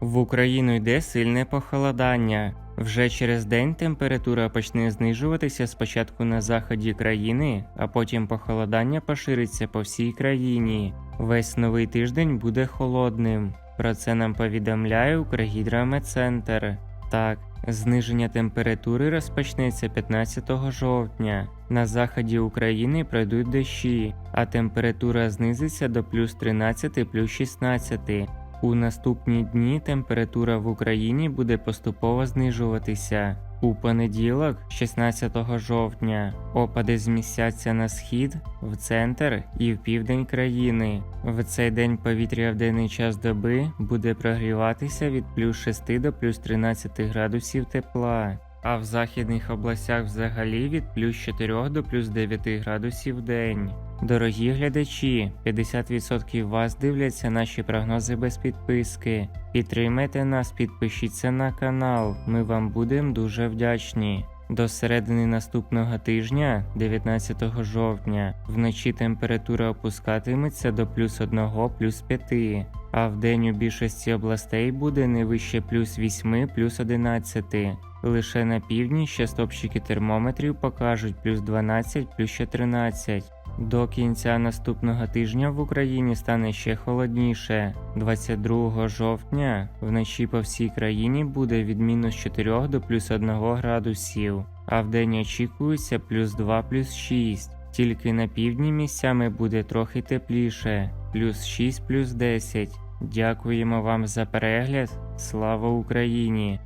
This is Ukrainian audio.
В Україну йде сильне похолодання. Вже через день температура почне знижуватися спочатку на заході країни, а потім похолодання пошириться по всій країні. Весь новий тиждень буде холодним. Про це нам повідомляє Укргідрометцентр. Так, зниження температури розпочнеться 15 жовтня. На заході України пройдуть дощі, а температура знизиться до плюс 13 плюс 16. У наступні дні температура в Україні буде поступово знижуватися. У понеділок, 16 жовтня, опади змістяться на схід, в центр і в південь країни. В цей день повітря в денний час доби буде прогріватися від плюс 6 до плюс 13 градусів тепла, а в західних областях взагалі від плюс 4 до плюс 9 градусів день. Дорогі глядачі, 50% вас дивляться наші прогнози без підписки. Підтримайте нас, підпишіться на канал, ми вам будемо дуже вдячні. До середини наступного тижня, 19 жовтня, вночі температура опускатиметься до плюс 1 плюс 5, а в день у більшості областей буде не вище плюс 8 плюс 11. Лише на півдні ще стопчики термометрів покажуть плюс 12 плюс 14. До кінця наступного тижня в Україні стане ще холодніше. 22 жовтня вночі по всій країні буде від мінус 4 до плюс 1 градусів, а вдень очікується плюс 2 плюс 6. Тільки на півдні місцями буде трохи тепліше, плюс 6 плюс 10. Дякуємо вам за перегляд. Слава Україні!